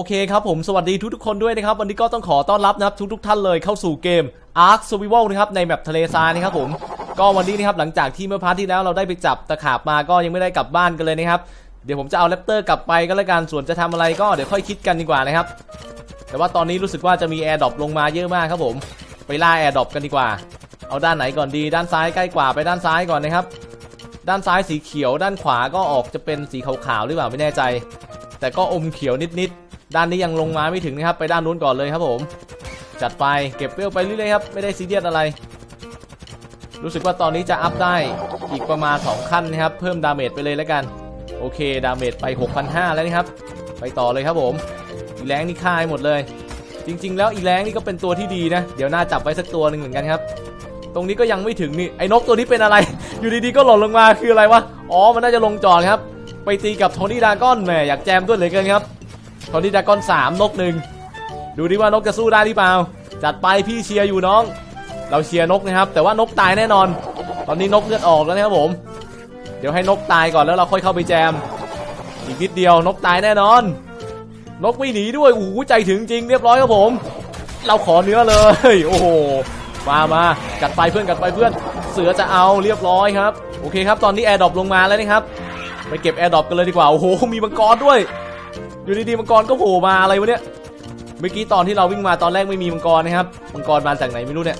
โอเคครับผมสวัสดีทุกๆคนด้วยนะครับ วันนี้ก็ต้องขอต้อนรับนะครับทุกๆท่านเลยเข้าสู่เกม Ark Survival นะครับในแมปทะเลทรายนะครับผมก็วันนี้นะครับหลังจากที่เมื่อพาร์ทที่แล้วเราได้ไปจับตะขาบมาก็ยังไม่ได้กลับบ้านกันเลยนะครับเดี๋ยวผมจะเอาแรปเตอร์กลับไปก็แล้วกันส่วนจะทำอะไรก็เดี๋ยวค่อยคิดกันดีกว่านะครับแต่ว่าตอนนี้รู้สึกว่าจะมีแอร์ดรอปลงมาเยอะมากครับผม ไปล่าแอร์ดรอปกันดีกว่า เอาด้านไหนก่อนดีด้านซ้ายใกล้กว่าไปด้านซ้ายก่อนนะครับด้านซ้ายสีเขียว ด้านขวาก็ออกจะเป็นสีขาวๆหรือเปล่าไม่แน่ใจ แต่ก็อมเขียวนิดๆ ด้านนี้ยังลงมาไม่ถึงนะครับ ไปด้านนู้นก่อนเลยครับผม จัดไปเก็บเวลไปเรื่อยๆครับ ไม่ได้ซีเรียสอะไร รู้สึกว่าตอนนี้จะอัพได้อีกประมาณ 2 ขั้นนะครับ เพิ่มดาเมจไปเลยแล้วกัน โอเค ดาเมจไป 6,500 แล้วนะครับ ไปต่อเลยครับผมอีแรงนี่ฆ่าให้หมดเลย จริง ๆ แล้วอีแรงนี่ก็เป็นตัวที่ดีนะ เดี๋ยวน่าจับไว้สักตัวหนึ่งเหมือนกันครับ ตรงนี้ก็ยังไม่ถึงนี่ ไอ้นกตัวนี้เป็นอะไร อยู่ดีๆ ก็หล่นลงมาคืออะไรวะ อ๋อ มันน่าจะลงจอดครับ ไปตีกับโทนี่ดากอนแหมอยากแจมด้วยเลยกินครับ โทนี่ดากอน3นกหนึ่งดูดิว่านกจะสู้ได้หรือเปล่า จัดไปพี่เชียร์อยู่น้อง เราเชียร์นกนะครับ แต่ว่านกตายแน่นอน ตอนนี้นกเลือดออกแล้วนะครับผม เดี๋ยวให้นกตายก่อนแล้วเราค่อยเข้าไปแจม อีกนิดเดียวนกตายแน่นอน นกไม่หนีด้วยโอ้โหใจถึงจริงเรียบร้อยครับผม เราขอเนื้อเลย โอ้โหมามากัดไปเพื่อนกัดไปเพื่อน เสือจะเอาเรียบร้อยครับ โอเคครับตอนนี้แอร์ดรอปลงมาแล้วนะครับ ไปเก็บแอร์ดรอปกันเลยดีกว่า โอ้โห มีมังกรด้วย อยู่ดีๆมังกรก็โผล่มาอะไรวะเนี่ยเมื่อกี้ตอนที่เราวิ่งมาตอนแรกไม่มีมังกรนะครับมังกรมาจากไหนไม่รู้เนี่ย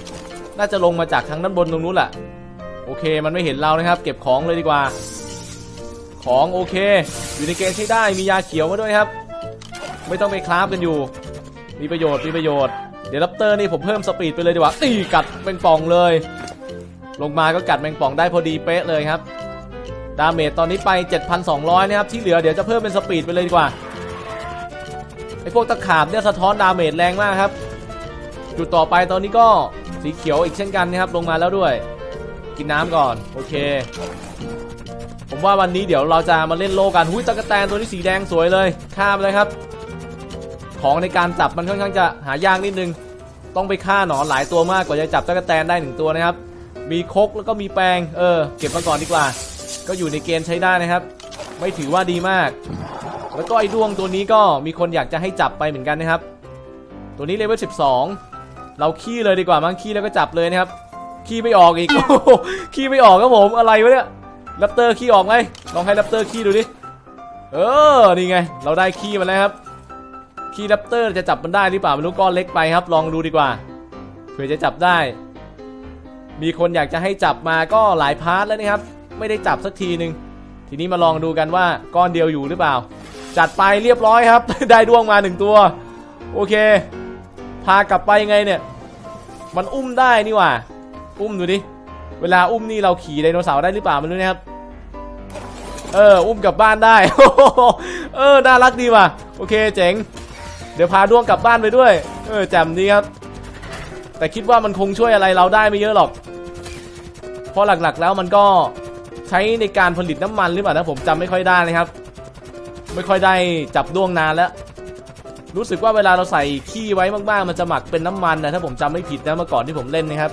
น่าจะลงมาจากทางด้านบนตรงนู้นแหละโอเคมันไม่เห็นเรานะครับ เก็บของเลยดีกว่า ของโอเค อยู่ในเกณฑ์ใช้ได้มียาเขียวมาด้วยครับ ไม่ต้องไปคราฟกันอยู่ มีประโยชน์มีประโยชน์เดี๋ยวลัปเตอร์นี่ผมเพิ่มสปีดไปเลยดีกว่าตีกัดแมงป่องเลย ลงมาก็กัดแมงป่องได้พอดีเป๊ะเลยครับดาเมจตอนนี้ไป 7,200 นะครับ ที่เหลือเดี๋ยวจะเพิ่มเป็นสปีดไปเลยดีกว่า ไอพวกตะขาบเนี่ยสะท้อนดาเมจแรงมากครับ จุดต่อไปตอนนี้ก็สีเขียวอีกเช่นกันนะครับลงมาแล้วด้วย กินน้ำก่อนโอเค ผมว่าวันนี้เดี๋ยวเราจะมาเล่นโลกันหุ้ยตะกะแตนตัวนี้สีแดงสวยเลยข้ามเลยครับ ของในการจับมันค่อนข้างจะหายากนิดนึง ต้องไปฆ่าหนอนหลายตัวมากกว่าจะจับตะกะแตนได้หนึ่งตัวนะครับ มีคกแล้วก็มีแปรงเออ เก็บมาก่อนดีกว่า ก็อยู่ในเกณฑ์ใช้ได้นะครับ ไม่ถือว่าดีมาก แล้วก็ไอ้ด้วงตัวนี้ก็มีคนอยากจะให้จับไปเหมือนกันนะครับ ตัวนี้เลเวล12 เราขี้เลยดีกว่ามั้งขี้แล้วก็จับเลยนะครับ ขี้ไม่ออกอีกขี้ไม่ออกครับผมอะไรวะเนี่ยแรปเตอร์ขี้ออกไหมลองให้แรปเตอร์ขี้ดูดิเออนี่ไง เราได้ขี้มาแล้วครับขี้แรปเตอร์จะจับมันได้หรือเปล่าไม่รู้ก้อนเล็กไปครับ ลองดูดีกว่าเผื่อจะจับได้ มีคนอยากจะให้จับมาก็หลายพาร์ทแล้วนะครับ ไม่ได้จับสักทีหนึ่งทีนี้มาลองดูกันว่าก้อนเดียวอยู่หรือเปล่า จัดไปเรียบร้อยครับ ได้ดวงมาหนึ่งตัว โอเค พากลับไปยังไงเนี่ย มันอุ้มได้นี่หว่า อุ้มดูดิ เวลาอุ้มนี่เราขี่ไดโนเสาร์ได้หรือเปล่าไม่รู้นะครับ เออ อุ้มกลับบ้านได้ เออ น่ารักดีว่ะ โอเค เจ๋ง เดี๋ยวพาดวงกลับบ้านไปด้วย เออแจ่มดีครับ แต่คิดว่ามันคงช่วยอะไรเราได้ไม่เยอะหรอก เพราะหลักๆแล้วมันก็ใช้ในการผลิตน้ำมันหรือเปล่านะผมจำไม่ค่อยได้เลยครับ ไม่ค่อยได้จับด้วงนานแล้ว รู้สึกว่าเวลาเราใส่ขี้ไว้มากๆ มันจะหมักเป็นน้ำมันนะถ้าผมจำไม่ผิดนะเมื่อก่อนที่ผมเล่นนะครับ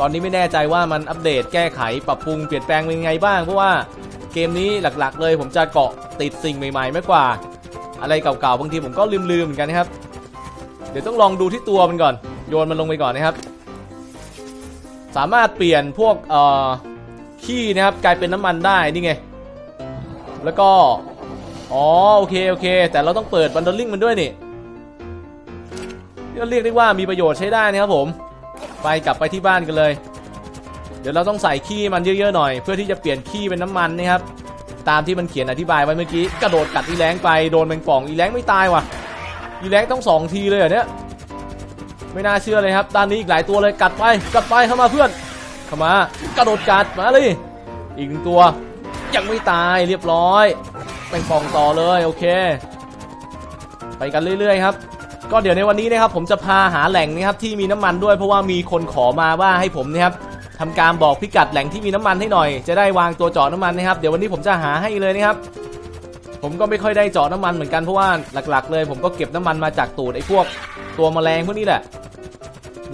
ตอนนี้ไม่แน่ใจว่ามันอัปเดตแก้ไขปรับปรุงเปลี่ยนแปลงเป็นไงบ้างเพราะว่าเกมนี้หลักๆ เลยผมจะเกาะติดสิ่งใหม่ๆมากกว่า อะไรเก่าๆบางทีผมก็ลืมๆเหมือนกันนะครับ เดี๋ยวต้องลองดูที่ตัวมันก่อน โยนมันลงไปก่อนนะครับ สามารถเปลี่ยนพวกเอ่อขี้นะครับกลายเป็นน้ำมันได้นี่ไงแล้วก็ อ๋อโอเคโอเค แต่เราต้องเปิดบันดอลลิงมันด้วยนี่ก็เรียกได้ว่ามีประโยชน์ใช้ได้นะครับผม ไปกลับไปที่บ้านกันเลย เดี๋ยวเราต้องใส่ขี้มันเยอะๆหน่อย เพื่อที่จะเปลี่ยนขี้เป็นน้ำมันนะครับตามที่มันเขียนอธิบายไว้เมื่อกี้กระโดดกัดอีแรงไปโดนแมงป่องอีแรงไม่ตายว่ะอีแรงต้องสองทีเลยเหรอเนี่ยไม่น่าเชื่อเลยครับด้านนี้อีกหลายตัวเลยกัดไปกัดไปเข้ามาเพื่อนเข้ามากระโดดกัดมาเลยอีกหนึ่งตัวยังไม่ตายเรียบร้อย แมงป่องต่อเลยโอเค ไปกันเรื่อยๆครับ ก็เดี๋ยวในวันนี้นะครับผมจะพาหาแหล่งนะครับที่มีน้ำมันด้วยเพราะว่ามีคนขอมาว่าให้ผมนะครับทำการบอกพิกัดแหล่งที่มีน้ำมันให้หน่อย จะได้วางตัวเจาะน้ำมันนะครับ เดี๋ยววันนี้ผมจะหาให้เลยนะครับ ผมก็ไม่ค่อยได้เจาะน้ำมันเหมือนกันเพราะว่าหลัก ๆ เลย ผมก็เก็บน้ำมันมาจากตูดไอ้พวก ตัวแมลงพวกนี้แหละ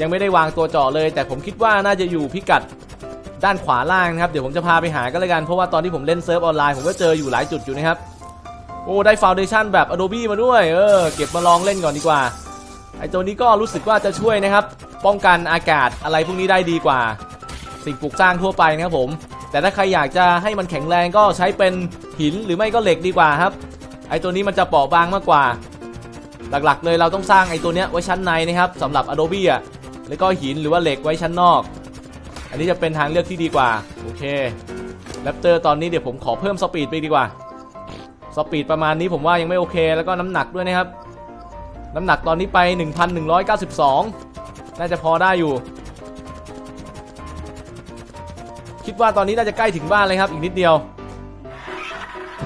ยังไม่ได้วางตัวเจาะเลย แต่ผมคิดว่าน่าจะอยู่พิกัด ด้านขวาล่างนะครับ เดี๋ยวผมจะพาไปหากันเลยกัน เพราะว่าตอนที่ผมเล่นเซิร์ฟออนไลน์ผมก็เจออยู่หลายจุดอยู่นะครับ โอ้ ได้ฟาวเดชั่นแบบ Adobe มาด้วย เออ เก็บมาลองเล่นก่อนดีกว่า ไอตัวนี้ก็รู้สึกว่าจะช่วยนะครับ ป้องกันอากาศอะไรพวกนี้ได้ดีกว่า สิ่งปลูกสร้างทั่วไปนะครับผม แต่ถ้าใครอยากจะให้มันแข็งแรงก็ใช้เป็นหินหรือไม่ก็เหล็กดีกว่าครับ ไอตัวนี้มันจะเปราะบางมากกว่า หลักๆ เลยเราต้องสร้างไอตัวเนี้ยไว้ชั้นในนะครับสำหรับ Adobe อะ แล้วก็หินหรือว่าเหล็กไว้ชั้นนอก อันนี้จะเป็นทางเลือกที่ดีกว่า โอเคแรปเตอร์ตอนนี้เดี๋ยวผมขอเพิ่มสปีดไปดีกว่า สปีดประมาณนี้ผมว่ายังไม่โอเค แล้วก็น้ำหนักด้วยนะครับ น้ำหนักตอนนี้ไป 1192 น่าจะพอได้อยู่ คิดว่าตอนนี้น่าจะใกล้ถึงบ้านเลยครับ อีกนิดเดียว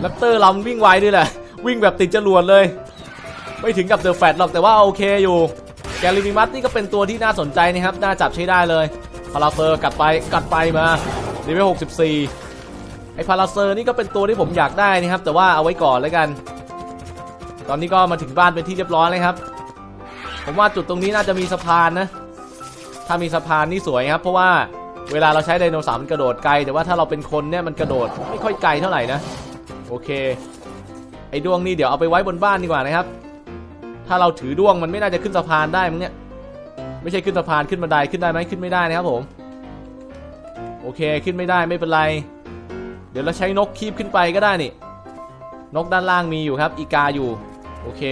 แรปเตอร์เราวิ่งไวด้วยแหละ วิ่งแบบติดจรวดเลย ไม่ถึงกับเดอะแฟตหรอกแต่ว่าโอเคอยู่ แกลิมิมัสนี่ก็เป็นตัวที่น่าสนใจนะครับ น่าจับใช้ได้เลย พาราเซอร์กัดไปกัดไปมาเลเวล64ไอพาราเซอร์นี่ก็เป็นตัวที่ผมอยากได้นะครับ แต่ว่าเอาไว้ก่อนแล้วกัน ตอนนี้ก็มาถึงบ้านเป็นที่เรียบร้อยเลยครับ ผมว่าจุดตรงนี้น่าจะมีสะพานนะ ถ้ามีสะพานนี่สวยครับ เพราะว่าเวลาเราใช้ไดโนเสาร์มันกระโดดไกล แต่ว่าถ้าเราเป็นคนเนี่ยมันกระโดดไม่ค่อยไกลเท่าไหร่นะ โอเค ไอ้ดวงนี่เดี๋ยวเอาไปไว้บนบ้านดีกว่านะครับ ถ้าเราถือดวงมันไม่น่าจะขึ้นสะพานได้มั้งเนี่ย ไม่ใช่ขึ้นสะพานขึ้นบันไดขึ้นได้ไหมขึ้นไม่ได้นะครับผม โอเคขึ้นไม่ได้ไม่เป็นไร เดี๋ยวเราใช้นกคีบขึ้นไปก็ได้นี่ นกด้านล่างมีอยู่ครับ อีกาอยู่ โอเค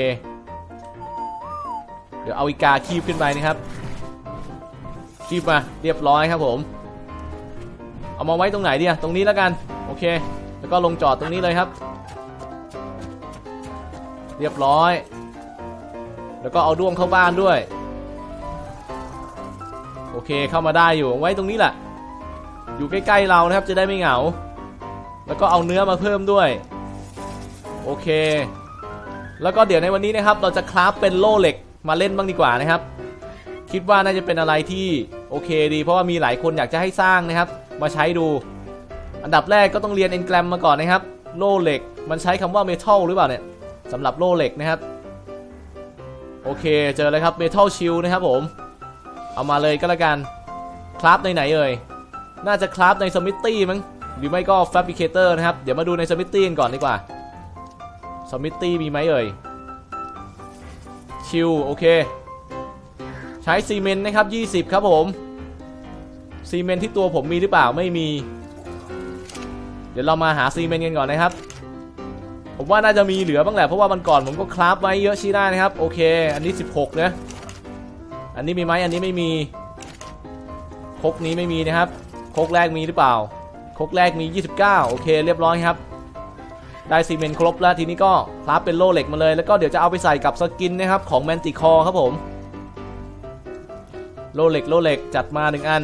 เดี๋ยวเอาอีกาคีบขึ้นไปนะครับ คีบมาเรียบร้อยครับผม เอามาไว้ตรงไหนดีอะตรงนี้แล้วกัน โอเค แล้วก็ลงจอดตรงนี้เลยครับ เรียบร้อย แล้วก็เอาด้วงเข้าบ้านด้วย อเคเข้ามาได้อยู่ไว้ตรงนี้แหละ อยู่ใกล้ๆเรานะครับจะได้ไม่เหงา แล้วก็เอาเนื้อมาเพิ่มด้วย โอเค แล้วก็เดี๋ยวในวันนี้นะครับ เราจะคราฟเป็นโล่เหล็กมาเล่นบ้างดีกว่านะครับ คิดว่าน่าจะเป็นอะไรที่โอเคดี เพราะว่ามีหลายคนอยากจะให้สร้างนะครับ มาใช้ดู อันดับแรกก็ต้องเรียนเอนแกรมมาก่อนนะครับ โล่เหล็ก มันใช้คำว่าเมทัลหรือเปล่าเนี่ยสำหรับโล่เหล็กนะครับ โอเคเจอเลยครับเมทัลชิลนะครับผม เอามาเลยก็แล้วกัน คราฟในไหนเอ่ย น่าจะคราฟในสมิ t ตี้มั้ง หรือไม่ก็ Fabricator นะครับ เดี๋ยวมาดูในสมิ t ตี้กันก่อนดีกว่า สมิ t ตี้มีไหมเอ่ย ชิลโอเค ใช้ซีเมนต์นะครับ 20 ครับผม ซีเมนต์ที่ตัวผมมีหรือเปล่าไม่มี เดี๋ยวเรามาหาซีเมนต์กันก่อนนะครับผมว่าน่าจะมีเหลือบ้างแหละเพราะว่ามันก่อนผมก็คราฟไว้เยอะชี้ได้นะครับ โอเค อันนี้ 16นะ อันนี้มีไหมอันนี้ไม่มีคกนี้ไม่มีนะครับคกแรกมีหรือเปล่าคกแรกมี 29 โอเค เรียบร้อยครับ ได้ซีเมนต์ครบแล้วทีนี้ก็คราฟเป็นโลเหล็กมาเลย แล้วก็เดี๋ยวจะเอาไปใส่กับสกินนะครับ ของแมนติคอครับผม โลเหล็กโลเหล็กจัดมาหนึ่งอัน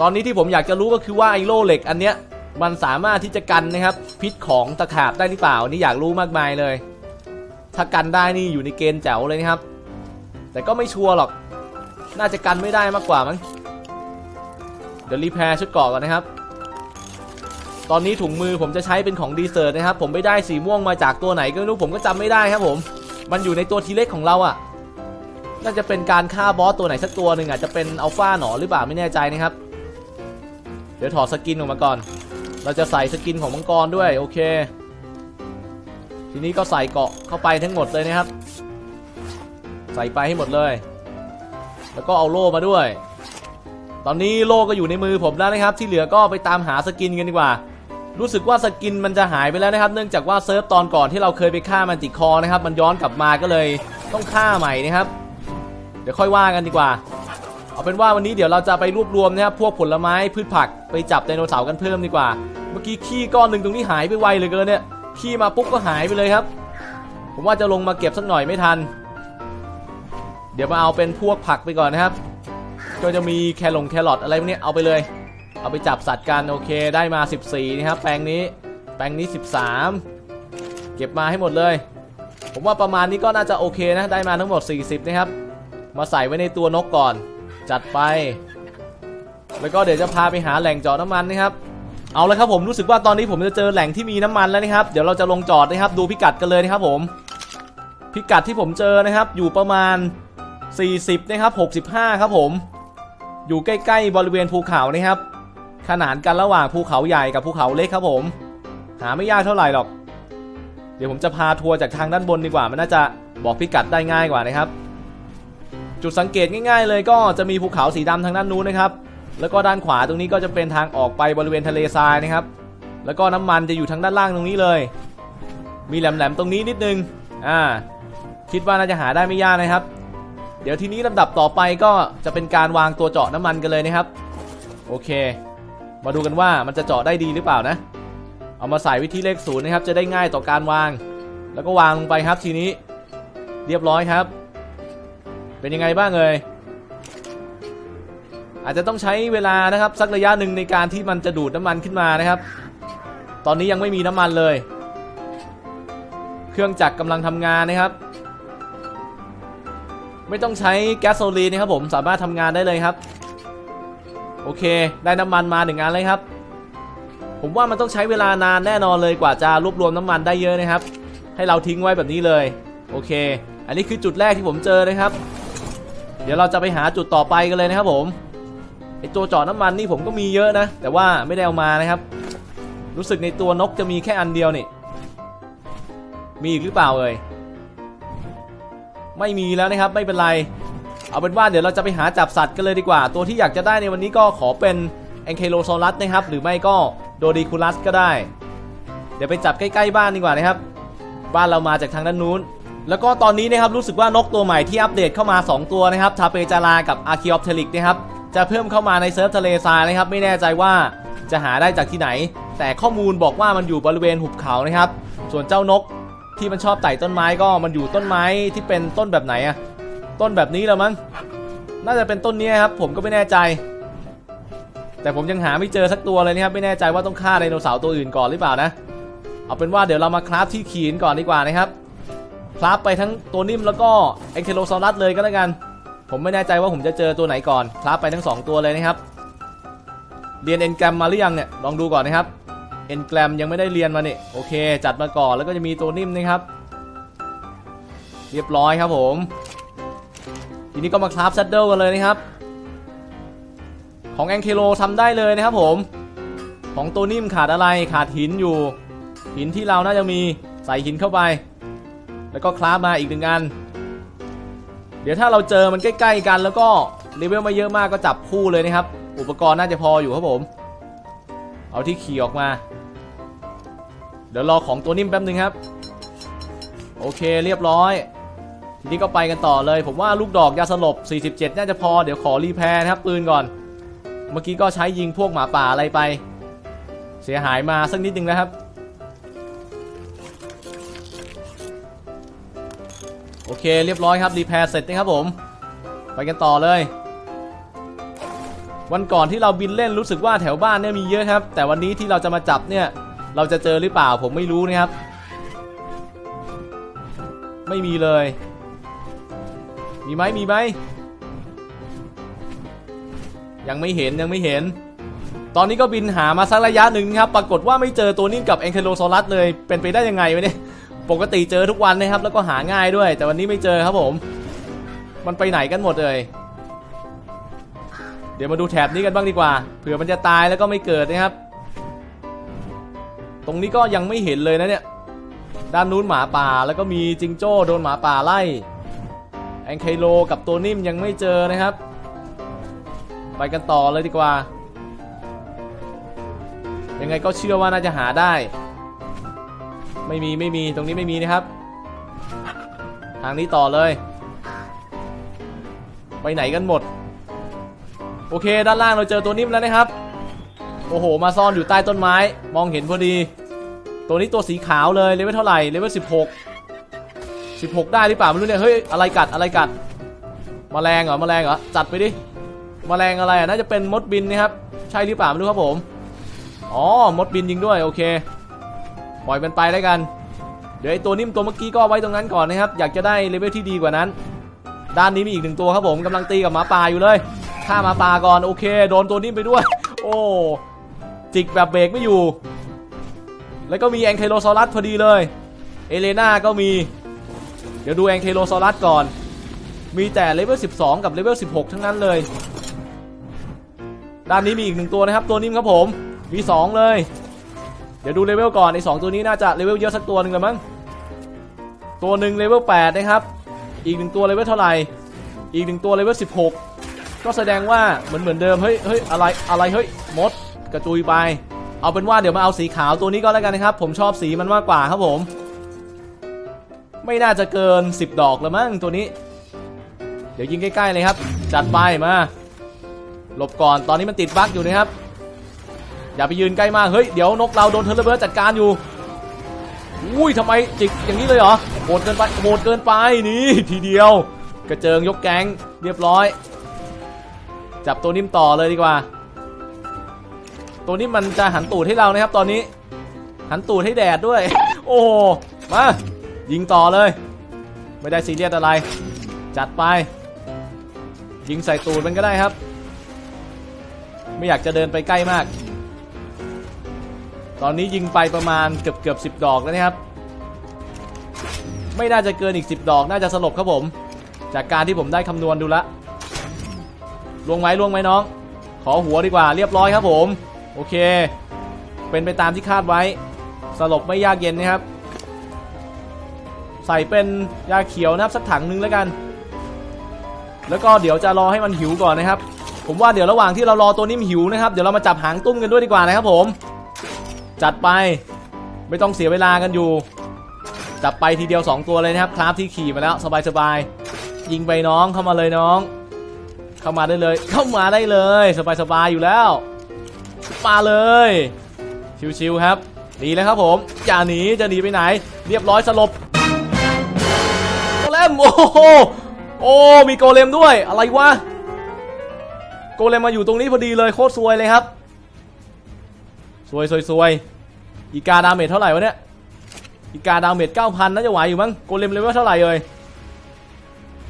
ตอนนี้ที่ผมอยากจะรู้ก็คือว่าไอ้โลเหล็กอันเนี้ยมันสามารถที่จะกันนะครับ พิษของตะขาบได้หรือเปล่านี่อยากรู้มากมายเลย ถ้ากันได้นี่อยู่ในเกณฑ์แจ๋วเลยนะครับ แต่ก็ไม่ชัวร์หรอก น่าจะกันไม่ได้มากกว่ามั้ง เดี๋ยวรีแพร์ชุดเกาะก่อนนะครับ ตอนนี้ถุงมือผมจะใช้เป็นของดีเซอร์นะครับ ผมไปได้สีม่วงมาจากตัวไหนก็ไม่รู้ผมก็จำไม่ได้ครับผม มันอยู่ในตัวทีเล็กของเราอะ่ะ น่าจะเป็นการฆ่าบอสตัวไหนสักตัวหนึ่งอาจจะเป็นอัลฟาหนอหรือเปล่าไม่แน่ใจนะครับ เดี๋ยวถอดสกินออกมาก่อน เราจะใส่สกินของมังกรด้วยโอเค ทีนี้ก็ใส่เกาะเข้าไปทั้งหมดเลยนะครับ ใส่ไปให้หมดเลย แล้วก็เอาโล่มาด้วย ตอนนี้โล่ก็อยู่ในมือผมแล้วนะครับ ที่เหลือก็ไปตามหาสกินกันดีกว่า รู้สึกว่าสกินมันจะหายไปแล้วนะครับ เนื่องจากว่าเซิร์ฟตอนก่อนที่เราเคยไปฆ่ามันติคอนะครับ มันย้อนกลับมาก็เลยต้องฆ่าใหม่นะครับ เดี๋ยวค่อยว่ากันดีกว่า เอาเป็นว่าวันนี้เดี๋ยวเราจะไปรวบรวมนะครับพวกผลไม้พืชผักไปจับไดโนเสาร์กันเพิ่มดีกว่า เมื่อกี้ขี้ก้อนหนึ่งตรงนี้หายไปไวเลยเกินเนี่ยขี้มาปุ๊บก็หายไปเลยครับ ผมว่าจะลงมาเก็บสักหน่อยไม่ทัน เดี๋ยวมาเอาเป็นพวกผักไปก่อนนะครับ ก็จะมีแครงแครอทอะไรพวกนี้เอาไปเลย เอาไปจับสัตว์กันโอเคได้มา 14นะครับแปลงนี้แปลงนี้ 13 เก็บมาให้หมดเลย ผมว่าประมาณนี้ก็น่าจะโอเคนะได้มาทั้งหมด 40นะครับ มาใส่ไว้ในตัวนกก่อน จัดไป แล้วก็เดี๋ยวจะพาไปหาแหล่งเจาะน้ำมันนะครับเอาละครับผมรู้สึกว่าตอนนี้ผมจะเจอแหล่งที่มีน้ำมันแล้วนะครับ เดี๋ยวเราจะลงจอดนะครับ ดูพิกัดกันเลยนะครับผม พิกัดที่ผมเจอนะครับ อยู่ประมาณ 40 นะครับ 65 ครับผม อยู่ใกล้ ๆ บริเวณภูเขานะครับ ขนานกันระหว่างภูเขาใหญ่กับภูเขาเล็กครับผม หาไม่ยากเท่าไหร่หรอก เดี๋ยวผมจะพาทัวร์จากทางด้านบนดีกว่า มันน่าจะบอกพิกัดได้ง่ายกว่านะครับ จุดสังเกตง่าย ๆ เลยก็จะมีภูเขาสีดำทางด้านนู้นนะครับ แล้วก็ด้านขวาตรงนี้ก็จะเป็นทางออกไปบริเวณทะเลทรายนะครับ แล้วก็น้ำมันจะอยู่ทางด้านล่างตรงนี้เลย มีแหลมๆตรงนี้นิดนึง อ่า คิดว่าน่าจะหาได้ไม่ยากนะครับ เดี๋ยวทีนี้ลำดับต่อไปก็จะเป็นการวางตัวเจาะน้ำมันกันเลยนะครับ โอเค มาดูกันว่ามันจะเจาะได้ดีหรือเปล่านะ เอามาใส่วิธีเลขศูนย์นะครับ จะได้ง่ายต่อการวาง แล้วก็วางลงไปครับทีนี้ เรียบร้อยครับ เป็นยังไงบ้างเอ่ยอาจจะต้องใช้เวลานะครับสักระยะหนึ่งในการที่มันจะดูดน้ำมันขึ้นมานะครับ ตอนนี้ยังไม่มีน้ำมันเลย เครื่องจักรกำลังทำงานนะครับ ไม่ต้องใช้แก๊สโซลีนนะครับผมสามารถทำงานได้เลยครับ โอเค ได้น้ำมันมาหนึ่งอันเลยครับ ผมว่ามันต้องใช้เวลานานแน่นอนเลยกว่าจะรวบรวมน้ำมันได้เยอะนะครับ ให้เราทิ้งไว้แบบนี้เลย โอเค อันนี้คือจุดแรกที่ผมเจอนะครับ เดี๋ยวเราจะไปหาจุดต่อไปกันเลยนะครับผมไอตัวเจาะน้ำมันนี่ผมก็มีเยอะนะ แต่ว่าไม่ได้เอามานะครับ รู้สึกในตัวนกจะมีแค่อันเดียวนี่มีอีกหรือเปล่าเอ่ย ไม่มีแล้วนะครับไม่เป็นไร เอาเป็นว่าเดี๋ยวเราจะไปหาจับสัตว์กันเลยดีกว่า ตัวที่อยากจะได้ในวันนี้ก็ขอเป็นแองเคโลโซลัสนะครับ หรือไม่ก็โดดีคูลัสก็ได้ เดี๋ยวไปจับใกล้ๆบ้านดีกว่านะครับ บ้านเรามาจากทางด้านนู้น แล้วก็ตอนนี้นะครับรู้สึกว่านกตัวใหม่ที่อัปเดตเข้ามา 2 ตัวนะครับทาเปจารากับอาคิออปเทลิกนะครับจะเพิ่มเข้ามาในเซิร์ฟทะเลทรายนะครับ ไม่แน่ใจว่าจะหาได้จากที่ไหน แต่ข้อมูลบอกว่ามันอยู่บริเวณหุบเขานะครับ ส่วนเจ้านก ที่มันชอบไต่ต้นไม้ก็มันอยู่ต้นไม้ที่เป็นต้นแบบไหนอะต้นแบบนี้แล้วมั้งน่าจะเป็นต้นนี้ครับ ผมก็ไม่แน่ใจ แต่ผมยังหาไม่เจอสักตัวเลยนะครับไม่แน่ใจว่าต้องฆ่าไดโนเสาร์ตัวอื่นก่อนหรือเปล่านะ เอาเป็นว่าเดี๋ยวเรามาคราฟที่ขีนก่อนดีกว่านะครับคราฟไปทั้งตัวนิ่มแล้วก็เอ็กเคโลซอรัสเลยก็แล้วกัน ผมไม่แน่ใจว่าผมจะเจอตัวไหนก่อนคราฟไปทั้ง 2 ตัวเลยนะครับเรียนเอ็นแกรมมาหรือยังเนี่ยลองดูก่อนนะครับ เอ็นแกรมยังไม่ได้เรียนมาเนี่ยโอเค จัดมาก่อนแล้วก็จะมีตัวนิ่มนะครับ เรียบร้อยครับผม ทีนี้ก็มาคราฟซัดเดิลกันเลยนะครับ ของแองเคโลทำได้เลยนะครับผม ของตัวนิ่มขาดอะไรขาดหินอยู่ หินที่เราน่าจะมีใส่หินเข้าไป แล้วก็คราฟมาอีกหนึ่งอัน เดี๋ยวถ้าเราเจอมันใกล้ ๆ กันแล้วก็เลเวลม่เยอะมากก็จับคู่เลยนะครับ อุปกรณ์น่าจะพออยู่ครับผม เอาที่ขี่ออกมา เดี๋ยวรอของตัวนิ่มแป๊บนึงครับ โอเคเรียบร้อย ทีนี้ก็ไปกันต่อเลย ผมว่าลูกดอกยาสลบ 47 น่าจะพอ เดี๋ยวขอรีแพร์นะครับปืนก่อน เมื่อกี้ก็ใช้ยิงพวกหมาป่าอะไรไป เสียหายมาสักนิดนึงนะครับ โอเคเรียบร้อยครับรีแพร์เสร็จนะครับผม ไปกันต่อเลย วันก่อนที่เราบินเล่นรู้สึกว่าแถวบ้านเนี่ยมีเยอะครับ แต่วันนี้ที่เราจะมาจับเนี่ยเราจะเจอหรือเปล่าผมไม่รู้นะครับ ไม่มีเลย มีไหมมีไหมยังไม่เห็นยังไม่เห็น ตอนนี้ก็บินหามาสักระยะหนึ่งครับ ปรากฏว่าไม่เจอตัวนิ่มกับแองเคโลโซลัสเลยเป็นไปได้ยังไงวะเนี่ยปกติเจอทุกวันนะครับ แล้วก็หาง่ายด้วย แต่วันนี้ไม่เจอครับผม มันไปไหนกันหมดเลย เดี๋ยวมาดูแถบนี้กันบ้างดีกว่า เผื่อมันจะตายแล้วก็ไม่เกิดนะครับ ตรงนี้ก็ยังไม่เห็นเลยนะเนี่ย ด้านนู้นหมาป่าแล้วก็มีจิงโจ้โดนหมาป่าไล่ แองเคโลกับตัวนิ่มยังไม่เจอนะครับ ไปกันต่อเลยดีกว่า ยังไงก็เชื่อว่าน่าจะหาได้ ไม่มีไม่มีตรงนี้ไม่มีนะครับ ทางนี้ต่อเลย ไปไหนกันหมด โอเค ด้านล่างเราเจอตัวนิ่มแล้วนะครับ โอ้โห มาซ่อนอยู่ใต้ต้นไม้ มองเห็นพอดี ตัวนี้ตัวสีขาวเลยเลเวลเท่าไหร่เลเวล16 16ได้หรือเปล่าไม่รู้เนี่ยเฮ้ยอะไรกัดอะไรกัดมแมลงเหรอมแมลงเหรอจัดไปดิมแมลงอะไรอะน่าจะเป็นมดบินนะครับใช่หรือเปล่าไม่รู้ครับผมอ๋อมดบินจริงด้วยโอเค ปล่อยมันไปแล้วกัน เดี๋ยวไอตัวนิ่มตัวเมื่อกี้ก็เอาไว้ตรงนั้นก่อนนะครับ อยากจะได้เลเวลที่ดีกว่านั้น ด้านนี้มีอีกหนึ่งตัวครับผมกำลังตีกับหมาป่าอยู่เลย ฆ่ามาป่าก่อนโอเค โดนตัวนิ่มไปด้วย โอ้จิกแบบเบรกไม่อยู่ แล้วก็มีแองเคโลซอรัสพอดีเลย เอเลนาก็มี เดี๋ยวดูแองเคโลซอรัสก่อน มีแต่เลเวล 12 กับเลเวล 16 ทั้งนั้นเลย ด้านนี้มีอีกหนึ่งตัวนะครับ ตัวนิ่มครับผม มี 2 เลย เดี๋ยวดูเลเวลก่อนไอ้สองตัวนี้น่าจะเลเวลเยอะสักตัวหนึ่งเลยมั้ง ตัวหนึ่งเลเวล 8 นะครับ อีกหนึ่งตัวเลเวลเท่าไหร่ อีกหนึ่งตัวเลเวล 16 ก็แสดงว่าเหมือนเหมือนเดิมเฮ้ยเฮ้ยอะไรอะไรเฮ้ยมดกระจุยไป เอาเป็นว่าเดี๋ยวมาเอาสีขาวตัวนี้ก็แล้วกันนะครับ ผมชอบสีมันมากกว่าครับผม ไม่น่าจะเกิน 10 ดอกแล้วมั้งตัวนี้ เดี๋ยวยิงใกล้ๆเลยครับ จัดไปมาหลบก่อนตอนนี้มันติดบั๊กอยู่นะครับ อย่าไปยืนใกล้มากเฮ้ยเดี๋ยวนกเราโดนเทอร์เบิร์ดจัดการอยู่อุ้ยทำไมจิกอย่างนี้เลยเหรอโหดเกินไปโหดเกินไปนี่ทีเดียว กระเจิงยกแก๊งเรียบร้อย จับตัวนิ่มต่อเลยดีกว่า ตัวนี้มันจะหันตูดให้เรานะครับ ตอนนี้ หันตูดให้แดดด้วย โอ้มายิงต่อเลย ไม่ได้ซีเรียสอะไร จัดไป ยิงใส่ตูดมันก็ได้ครับ ไม่อยากจะเดินไปใกล้มาก ตอนนี้ยิงไปประมาณเกือบเกือบสิดอกแล้วนะครับไม่น่าจะเกินอีก 10 ดอก น่าจะสลบครับผม จากการที่ผมได้คำนวณดูละ ลวงไหมลวงไหมน้อง ขอหัวดีกว่าเรียบร้อยครับผม โอเค เป็นไปตามที่คาดไว้ สลบไม่ยากเย็นนะครับ ใส่เป็นยาเขียวนะครับสักถังนึงแล้วกัน แล้วก็เดี๋ยวจะรอให้มันหิวก่อนนะครับ ผมว่าเดี๋ยวระหว่างที่เรารอตัวนี้มันหิวนะครับ เดี๋ยวเรามาจับหางตุ้มกันด้วยดีกว่านะครับผม จัดไป ไม่ต้องเสียเวลากันอยู่ จับไปทีเดียว 2 ตัวเลยนะครับ คราฟที่ขี่มาแล้วสบายๆยิงไปน้องเข้ามาเลยน้อง เข้ามาได้เลย เข้ามาได้เลย สบายๆอยู่แล้ว มาเลย ชิวๆครับ ดีแล้วครับผม อย่าหนี จะหนีไปไหน เรียบร้อยสลบโกเลม โอ้โหโอ้ มีโกเลมด้วย อะไรวะ โกเลมมาอยู่ตรงนี้พอดีเลยโคตรซวยเลยครับ ซวยซวยซวยอีกาดาเมจเท่าไหร่วะเนี่ย อีกาดาเมจ9,000น่าจะไหวอยู่มั้ง โกเลมเลเวลเท่าไหร่เลย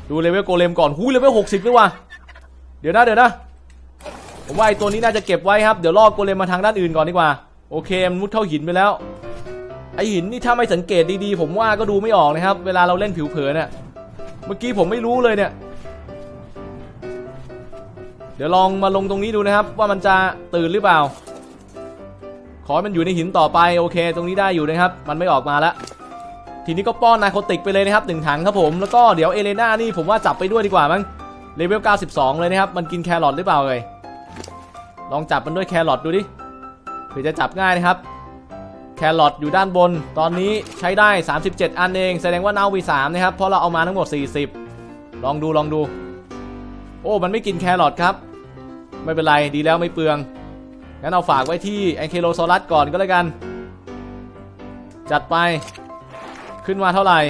ดูเลเวลโกเลมก่อนหูเลเวล60ด้วยว่ะ ดี๋ยวนะเดี๋ยวนะ ผมว่าไอตัวนี้น่าจะเก็บไว้ครับ เดี๋ยวลอกโกเลมมาทางด้านอื่นก่อนดีกว่า โอเคมันมุดเข้าหินไปแล้ว ไอหินนี่ถ้าไม่สังเกตดีๆ ผมว่าก็ดูไม่ออกนะครับ เวลาเราเล่นผิวเผินเนี่ยเมื่อกี้ผมไม่รู้เลยเนี่ย เดี๋ยวลองมาลงตรงนี้ดูนะครับ ว่ามันจะตื่นหรือเปล่า ขอให้มันอยู่ในหินต่อไปโอเค ตรงนี้ได้อยู่นะครับ มันไม่ออกมาแล้วทีนี้ก็ป้อนนาโคติกไปเลยนะครับหนึ่งถังครับผมแล้วก็เดี๋ยวเอเลน่านี่ผมว่าจับไปด้วยดีกว่ามั้ง เลเวล 92 เลยนะครับ มันกินแครอทหรือเปล่าเลย ลองจับมันด้วยแครอทดูดิเผื่อจะจับง่ายนะครับ แครอทอยู่ด้านบน ตอนนี้ใช้ได้ 37 อันเอง แสดงว่าเน่าไป3นะครับ เพราะเราเอามาทั้งหมด 40 ลองดูลองดู โอ้ มันไม่กินแครอทครับ ไม่เป็นไรดีแล้วไม่เปลือง งั้นเอาฝากไว้ที่แองเคโลซอรัสก่อนก็แล้วกัน จัดไป ขึ้นมาเท่าไหร่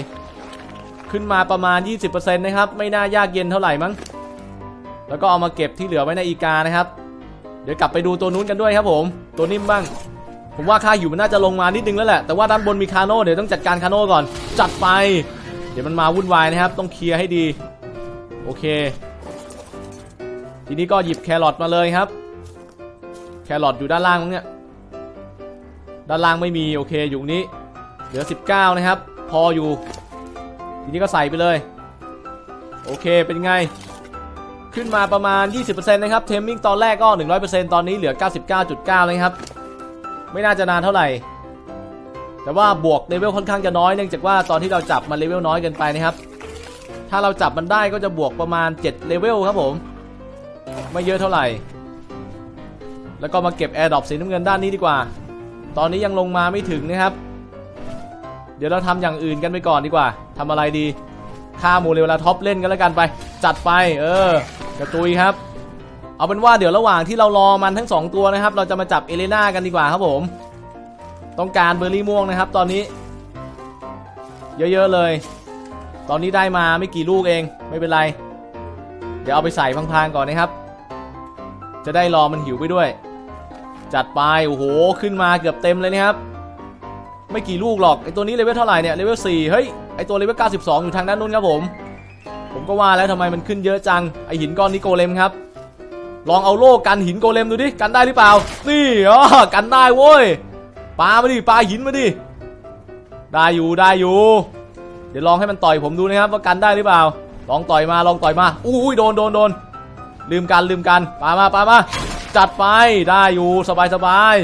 ขึ้นมาประมาณ 20%นะครับ ไม่น่ายากเย็นเท่าไหร่มั้ง แล้วก็เอามาเก็บที่เหลือไว้ในอีกานะครับ เดี๋ยวกลับไปดูตัวนู้นกันด้วยครับผม ตัวนิ่มบ้าง ผมว่าค่าอยู่มันน่าจะลงมานิดนึงแล้วแหละ แต่ว่าด้านบนมีคาโน่เดี๋ยวต้องจัดการคาโน่ก่อน จัดไป เดี๋ยวมันมาวุ่นวายนะครับ ต้องเคลียร์ให้ดี โอเค ทีนี้ก็หยิบแครอทมาเลยครับ แครอทอยู่ด้านล่างมั้งเนี่ย ด้านล่างไม่มีโอเคอยู่นี้ เหลือ 19 นะครับ พออยู่ ทีนี้ก็ใส่ไปเลย โอเคเป็นไง ขึ้นมาประมาณ 20%นะครับเทมมิ่งตอนแรกก็ 100%ตอนนี้เหลือ 99.9เลยครับ ไม่น่าจะนานเท่าไหร่ แต่ว่าบวกเลเวลค่อนข้างจะน้อยเนื่องจากว่าตอนที่เราจับมันเลเวลน้อยเกินไปนะครับ ถ้าเราจับมันได้ก็จะบวกประมาณ 7 เลเวลครับผม ไม่เยอะเท่าไหร่ แล้วก็มาเก็บแอร์ดรอปสีน้ำเงินด้านนี้ดีกว่า ตอนนี้ยังลงมาไม่ถึงนะครับ เดี๋ยวเราทำอย่างอื่นกันไปก่อนดีกว่าทำอะไรดีฆ่าหมูเรเวลาท็อปเล่นกันแล้วกันไป จัดไป เออ กระตุยครับ เอาเป็นว่าเดี๋ยวระหว่างที่เรารอมันทั้ง 2 ตัวนะครับ เราจะมาจับเอเลน่ากันดีกว่าครับผม ต้องการเบอร์รี่ม่วงนะครับ ตอนนี้ เยอะๆเลย ตอนนี้ได้มาไม่กี่ลูกเองไม่เป็นไร เดี๋ยวเอาไปใส่พลางๆก่อนนะครับ จะได้รอมันหิวไปด้วย จัดไปโอ้โหขึ้นมาเกือบเต็มเลยนะครับไม่กี่ลูกหรอกไอตัวนี้เลเวลเท่าไหร่เนี่ยเลเวล4เฮ้ยไอตัวเลเวล92 อยู่ทางด้านนู้นครับผม ผมก็ว่าแล้วทำไมมันขึ้นเยอะจัง ไอหินก้อนนี้โกเลมครับ ลองเอาโล่กันหินโกเลมดูดิ กันได้หรือเปล่า นี่อ๋อกันได้โว้ยปามาดิปาหินมาดิ ได้อยู่ ได้อยู่ เดี๋ยวลองให้มันต่อยผมดูนะครับว่ากันได้หรือเปล่า ลองต่อยมา ลองต่อยมา อุ้ยโดนโดนโดน ลืมกัน ลืมกันปามาปามา จัดไป ได้อยู่ สบายสบาย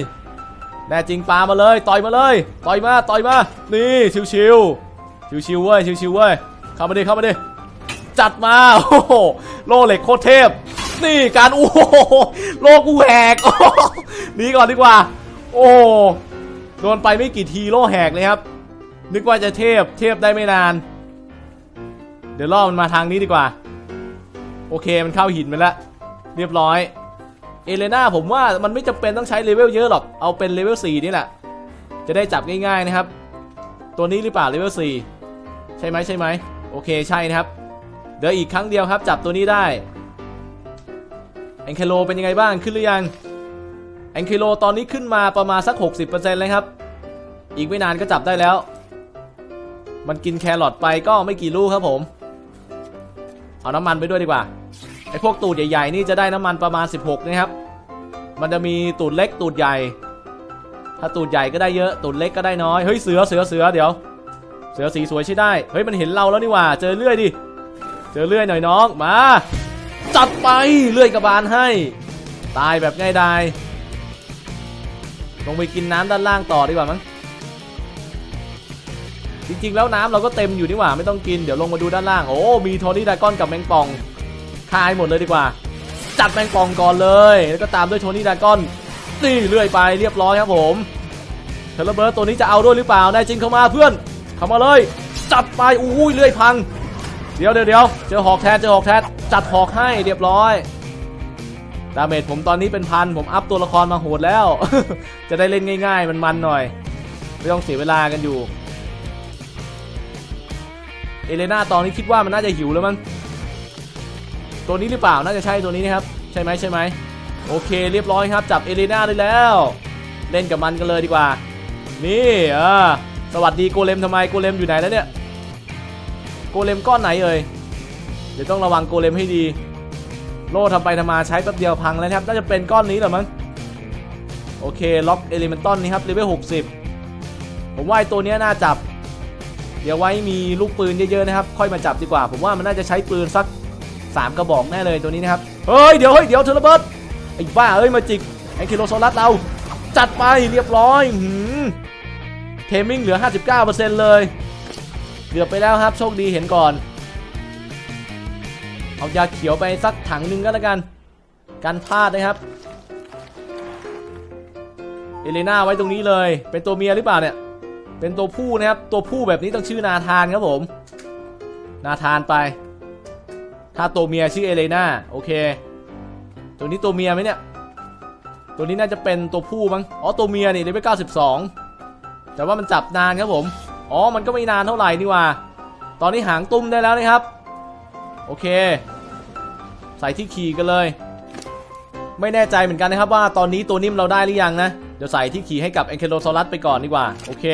แน่จริงปามาเลย ต่อยมาเลย ต่อยมา ต่อยมา นี่ ชิวๆชิวๆเว้ย ชิวๆเว้ย เข้ามาดิ เข้ามาดิ จัดมาโอ้โหโลเหล็กโคตรเทพ นี่การโอ้โหโลกูแหกโอ้โหหนีก่อนดีกว่า โอ้โดนไปไม่กี่ทีโลแหกเลยครับ นึกว่าจะเทพเทพได้ไม่นาน เดี๋ยวล่อมันมาทางนี้ดีกว่า โอเคมันเข้าหินไปแล้วเรียบร้อย เอเลน่าผมว่ามันไม่จำเป็นต้องใช้เลเวลเยอะหรอกเอาเป็นเลเวล4นี่แหละ จะได้จับง่ายๆนะครับ ตัวนี้หรือเปล่าเลเวล4ใช่ไหมใช่ไหมโอเคใช่นะครับ เดี๋ยวอีกครั้งเดียวครับ จับตัวนี้ได้แองเคโลเป็นยังไงบ้างขึ้นหรือยังแองเคโลตอนนี้ขึ้นมาประมาณสัก 60%เลยครับ อีกไม่นานก็จับได้แล้ว มันกินแครอทไปก็ไม่กี่ลูกครับผม เอาน้ำมันไปด้วยดีกว่าไอ้พวกตูดใหญ่ๆนี่จะได้น้ำมันประมาณ 16 นะครับ มันจะมีตูดเล็กตูดใหญ่ ถ้าตูดใหญ่ก็ได้เยอะตูดเล็กก็ได้น้อย เฮ้ยเสือเสือเสือเดี๋ยว เสือสีสวยใช่ได้ เฮ้ยมันเห็นเราแล้วนี่ว่า เจอเลื่อยดิ เจอเลื่อยหน่อยน้องมา จัดไปเลื่อยกระบาลให้ ตายแบบง่ายดายลงไปกินน้ำด้านล่างต่อดีกว่ามั้งจริงๆ แล้วน้ำเราก็เต็มอยู่นี่หว่าไม่ต้องกินเดี๋ยวลงมาดูด้านล่างโอ้มีโทนี่ดากอนกับแมงป่องคายหมดเลยดีกว่า จัดแมงป่องก่อนเลย แล้วก็ตามด้วยโทนี่ดากอนนี่เลื่อยไปเรียบร้อยครับผมเทเลเบิร์ตตัวนี้จะเอาด้วยหรือเปล่าได้จริงเข้ามาเพื่อนเข้ามาเลย จัดไปอุ้ยเลื่อยพัง เดี๋ยวเดี๋ยวเดี๋ยวเจอหอกแทนเจอหอกแทนจัดหอกให้เรียบร้อยดาเมจผมตอนนี้เป็นพันผมอัพตัวละครมาโหดแล้ว จะได้เล่นง่ายๆ มันๆหน่อย ไม่ต้องเสียเวลากันอยู่ เอเลนาตอนนี้คิดว่ามันน่าจะหิวแล้วมั้งตัวนี้หรือเปล่าน่าจะใช่ตัวนี้นะครับ ใช่ไหมใช่ไหมโอเค เรียบร้อยครับ จับเอเลนาได้แล้ว เล่นกับมันกันเลยดีกว่า นี่เออสวัสดีโกเลมทำไมโกเลมอยู่ไหนแล้วเนี่ย โกเลมก้อนไหนเอ่ย เดี๋ยวต้องระวังโกเลมให้ดี โล่ทำไปทำมาใช้แป๊บเดียวพังแล้วนะครับ น่าจะเป็นก้อนนี้เหรอมั้ง โอเค ล็อกเอลิเมนตอนนี้ครับเลเวล60 ผมว่าไอตัวนี้น่าจับ เดี๋ยวไว้มีลูกปืนเยอะๆนะครับ ค่อยมาจับดีกว่า ผมว่ามันน่าจะใช้ปืนสัก 3 กระบอกแน่เลยตัวนี้นะครับ เฮ้ย เดี๋ยว เฮ้ย เดี๋ยวเทเลเบิร์ตไอ้บ้าเอ้ย มาจิกไอ้คิโลโซลัสเรา จัดไปเรียบร้อยหืมเทมมิ่งเหลือ 59%เลย เกือบไปแล้วครับ โชคดีเห็นก่อน เอายาเขียวไปสักถังหนึ่งก็แล้วกันกันพลาดนะครับ เอเลนาไว้ตรงนี้เลย เป็นตัวเมียหรือเปล่าเนี่ย เป็นตัวผู้นะครับ ตัวผู้แบบนี้ต้องชื่อนาธานครับผม นาธานไป ถ้าตัวเมียชื่อเอเลนาโอเค ตัวนี้ตัวเมียไหมเนี่ย ตัวนี้น่าจะเป็นตัวผู้มั้ง อ๋อตัวเมียนี่เลเวล92 แต่ว่ามันจับนานครับผม อ๋อ มันก็ไม่นานเท่าไหร่นี่ว่า ตอนนี้หางตุ้มได้แล้วนะครับ โอเค ใส่ที่ขี่กันเลย ไม่แน่ใจเหมือนกันนะครับว่าตอนนี้ตัวนิ่มเราได้หรือยังนะ เดี๋ยวใส่ที่ขี่ให้กับ e n k e l o s a u r u s ไปก่อนดีกว่า โอเค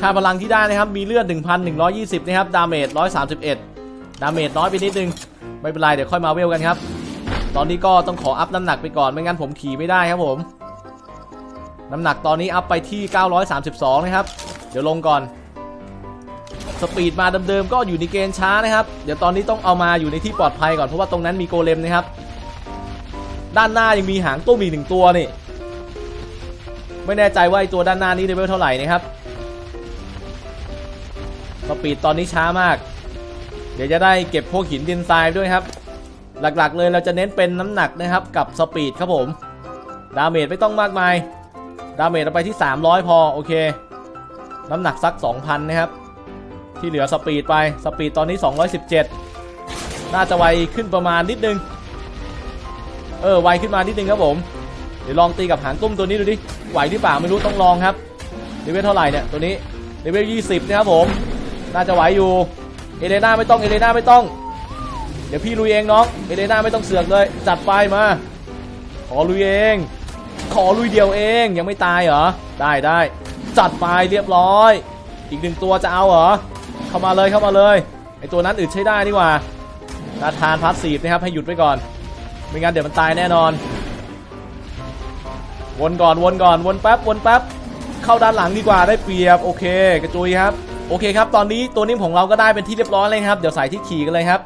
ค่าพลังที่ได้นะครับ มีเลือด 1,120 นะครับ ดาเมจ 131 ดาเมจน้อยไปนิดนึง ไม่เป็นไร เดี๋ยวค่อยมาเวลกันครับ ตอนนี้ก็ต้องขออัพน้ำหนักไปก่อน ไม่งั้นผมขี่ไม่ได้ครับผม น้ำหนักตอนนี้อัพไปที่ 932 นะครับ เดี๋ยวลงก่อน สปีดมาเดิมๆก็อยู่ในเกณฑ์ช้านะครับ เดี๋ยวตอนนี้ต้องเอามาอยู่ในที่ปลอดภัยก่อนเพราะว่าตรงนั้นมีโกเลมนะครับ ด้านหน้ายังมีหางตุ้มอีกหนึ่งตัวนี่ ไม่แน่ใจว่าไอตัวด้านหน้านี้เลเวลเท่าไหร่นะครับ สปีดตอนนี้ช้ามาก เดี๋ยวจะได้เก็บพวกหินดินทรายด้วยครับ หลักๆเลยเราจะเน้นเป็นน้ำหนักนะครับกับสปีดครับผม ดาเมจไม่ต้องมากมาย ดาเมจเราไปที่ 300 พอโอเค น้ำหนักสัก 2,000 นะครับ ที่เหลือสปีดไปสปีดตอนนี้ 217 น่าจะไวขึ้นประมาณนิดนึง เออไวขึ้นมานิดนึงครับผม เดี๋ยวลองตีกับหางตุ้มตัวนี้ดูดิไหวหรือเปล่าไม่รู้ต้องลองครับเลเวลเท่าไหร่เนี่ยตัวนี้เลเวล20นะครับผม น่าจะไหวอยู่เอเลน่าไม่ต้องเอเลน่าไม่ต้อง เดี๋ยวพี่ลุยเองน้องเอเลน่าไม่ต้องเสือกเลยจัดไปมา ขอลุยเอง ขอลุยเดียวเองยังไม่ตายเหรอได้ได้จัดไปเรียบร้อย อีกหนึ่งตัวจะเอาเหรอ เข้ามาเลยเข้ามาเลยไอตัวนั้นอึดใช้ได้นี่ว่านาทานพาสซีฟนะครับให้หยุดไว้ก่อน ไม่งั้นเดี๋ยวมันตายแน่นอน วนก่อนวนก่อนวนแป๊บวนแป๊บเข้าด้านหลังดีกว่าได้เปรียบโอเค กระจุยครับโอเคครับ ตอนนี้ตัวนิ่มของเราก็ได้เป็นที่เรียบร้อยเลยครับ เดี๋ยวใส่ที่ขี่กันเลยครับ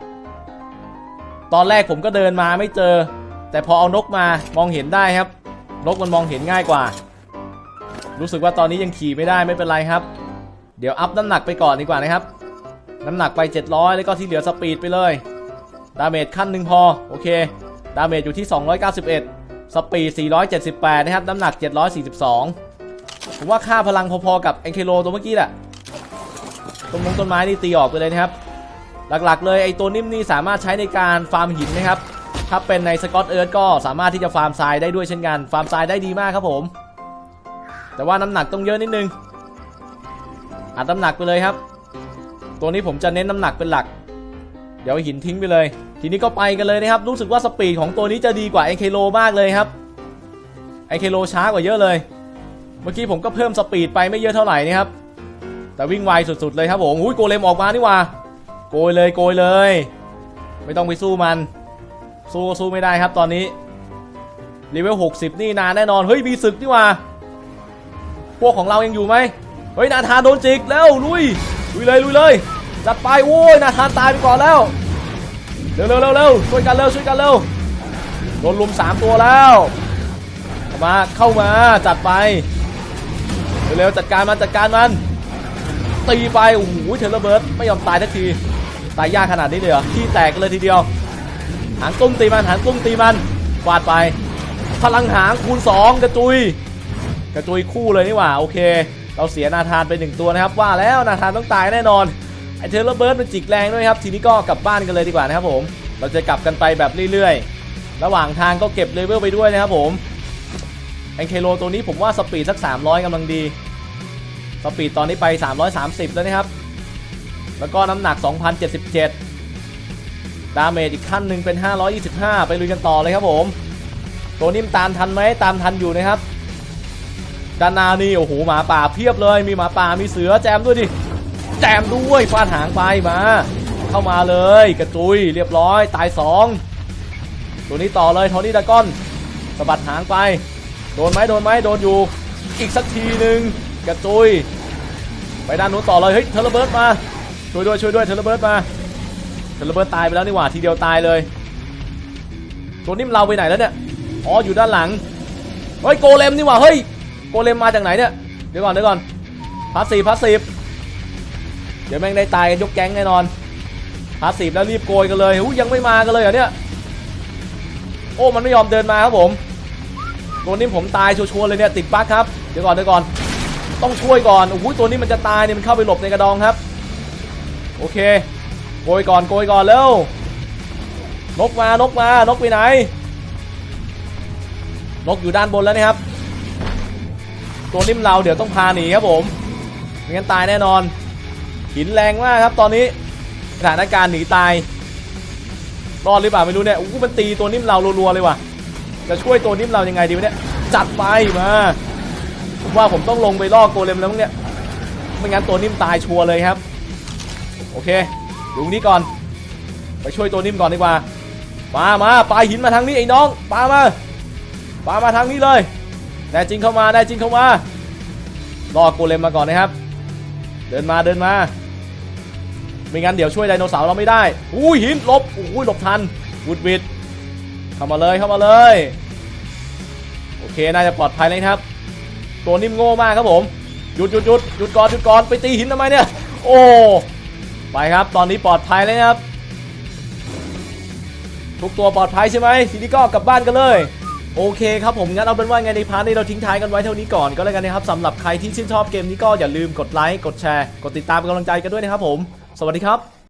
ตอนแรกผมก็เดินมาไม่เจอ แต่พอเอานกมามองเห็นได้ครับ นกมันมองเห็นง่ายกว่า รู้สึกว่าตอนนี้ยังขี่ไม่ได้ไม่เป็นไรครับ เดี๋ยวอัพน้ำหนักไปก่อนดีกว่านะครับ น้ำหนักไป 700 แล้วก็ที่เหลือสปีดไปเลย ดาเมจขั้นหนึ่งพอ โอเค ดาเมจอยู่ที่ 291 สปีด 478 นะครับ น้ำหนัก 742 ผมว่าค่าพลังพอๆกับเอ็นเคโลตัวเมื่อกี้แหละต้นมงต้นไม้นี่ตีออกไปเลยนะครับ หลักๆ เลยไอตัวนิ่มนี่สามารถใช้ในการฟาร์มหินนะครับ ถ้าเป็นในสกอตเอิร์ธก็สามารถที่จะฟาร์มทรายได้ด้วยเช่นกัน ฟาร์มทรายได้ดีมากครับผม แต่ว่าน้ำหนักต้องเยอะนิดนึงอัดน้ำหนักไปเลยครับ ตัวนี้ผมจะเน้นน้ำหนักเป็นหลัก เดี๋ยวหินทิ้งไปเลย ทีนี้ก็ไปกันเลยนะครับ รู้สึกว่าสปีดของตัวนี้จะดีกว่าไอเคโลมากเลยครับไอเคโลช้ากว่าเยอะเลย เมื่อกี้ผมก็เพิ่มสปีดไปไม่เยอะเท่าไหร่นะครับแต่วิ่งไวสุดๆเลยครับผมอุ้ยโกเลมออกมานี่ว่า โกยเลยโกยเลย ไม่ต้องไปสู้มัน สู้ก็สู้ไม่ได้ครับตอนนี้เลเวล60 นี่นานแน่นอน เฮ้ย มีศึกนี่ว่า พวกของเรายังอยู่ไหม เฮ้ย นาธานโดนจิกแล้วลุย ลุยเลยลุยเลยจัดไปโอ้ยนาธานตายไปก่อนแล้วเร็วเร็วเร็วเร็วช่วยกันเร็วช่วยกันเร็วโดนลุมสามตัวแล้วมาเข้ามาจัดไปเร็วๆจัดการมันจัดการมันตีไปโอ้โหเทเลเบิร์ดไม่ยอมตายทักทีตายยากขนาดนี้เลยเหรอที่แตกเลยทีเดียว หางตุ้มตีมันหางตุ้มตีมันฟาดไป พลังหางคูณสองกระจุย กระจุยคู่เลยนี่หว่า โอเค เราเสียนาธานไปหนึ่งตัวนะครับ ว่าแล้วนาธานต้องตายแน่นอนไอเทเลเบิร์ดมันจิกแรงด้วยครับ ทีนี้ก็กลับบ้านกันเลยดีกว่านะครับผม เราจะกลับกันไปแบบเรื่อยๆ ระหว่างทางก็เก็บเลเวลไปด้วยนะครับผมแอนเคโลตัวนี้ผมว่าสปีดสัก 300กำลังดี สปีดตอนนี้ไป 330 แล้วนะครับ แล้วก็น้ำหนัก 2077 ดาเมจอีกขั้นหนึ่งเป็น 525 ไปลุยกันต่อเลยครับผม ตัวนี้มตามทันไหมตามทันอยู่นะครับ ด้านหน้านี่โอ้โหหมาป่าเพียบเลย มีหมาป่ามีเสือแจมด้วยดิแจมด้วยฟาดหางไปมา เข้ามาเลยกระจุยเรียบร้อยตายสองตัวนี้ต่อเลยโทนี่ดากอนสะบัดหางไป โดนไหมโดนไหมโดนอยู่ อีกสักทีหนึ่งกระจุย ไปด้านนู้นต่อเลยเฮ้ยเทเลเบิร์ดมาช่วยด้วยช่วยด้วยเทเลเบิร์ดมาเทเลเบิร์ดตายไปแล้วนี่หว่าทีเดียวตายเลยตัวนิ่มเราไปไหนแล้วเนี่ยอ๋ออยู่ด้านหลังเฮ้ยโกเลมนี่หว่าเฮ้ย โกเลมมาจากไหนเนี่ย เดี๋ยวก่อนเดี๋ยวก่อนพาสซีฟพาสซีฟเดี๋ยวแม่งได้ตายกันยกแก๊งแน่นอนพาสซีฟแล้วรีบโกยกันเลยหูยังไม่มากันเลยเหรอเนี่ย โอ้มันไม่ยอมเดินมาครับผมตัวนี้ผมตายชัวร์เลยเนี่ยติดบั๊กครับ เดี๋ยวก่อนเดี๋ยวก่อน ต้องช่วยก่อนโอ้โหตัวนี้มันจะตายเนี่ยมันเข้าไปหลบในกระดองครับ โอเค โกยก่อนโกยก่อนเร็วนกมานกมานกไปไหนนกอยู่ด้านบนแล้วนะครับ ตัวนิ่มเราเดี๋ยวต้องพาหนีครับผมไม่งั้นตายแน่นอน หินแรงมากครับตอนนี้สถานการณ์หนีตายรอดหรือเปล่าไม่รู้เนี่ยโอ้มันตีตัวนิ่มเรารัวๆเลยว่ะจะช่วยตัวนิ่มเรายังไงดีวะเนี่ยจัดไปมาผมว่าผมต้องลงไปล่อโกเลมแล้วเนี่ยไม่งั้นตัวนิ่มตายชัวร์เลยครับ โอเคอยู่ตรงนี้ก่อน ไปช่วยตัวนิ่มก่อนดีกว่ามามาปลาหินมาทางนี้ไอ้น้องปามาปามาทางนี้เลย แน่จริงเข้ามาแน่จริงเข้ามาลอโกเลมมาก่อนนะครับ เดินมาเดินมา ไม่งั้นเดี๋ยวช่วยไดโนเสาร์เราไม่ได้ อุ้ยหินหลบอุ้ยหลบทันวุดวิดเข้ามาเลยเข้ามาเลย โอเคน่าจะปลอดภัยเลยครับ ตัวนิ่มโง่มากครับผมหยุดหยุดหยุดหยุดก่อนหยุดก่อนไปตีหินทำไมเนี่ย โอ้ไปครับ ตอนนี้ปลอดภัยเลยครับ ทุกตัวปลอดภัยใช่ไหมทีนี้ก็กลับบ้านกันเลย โอเคครับผมงั้นเอาเป็นว่าไงในพาร์ทนี้เราทิ้งท้ายกันไว้เท่านี้ก่อนก็แล้วกันนะครับสำหรับใครที่ชื่นชอบเกมนี้ก็อย่าลืมกดไลค์กดแชร์ กดติดตามเป็นกำลังใจกันด้วยนะครับผม สวัสดีครับ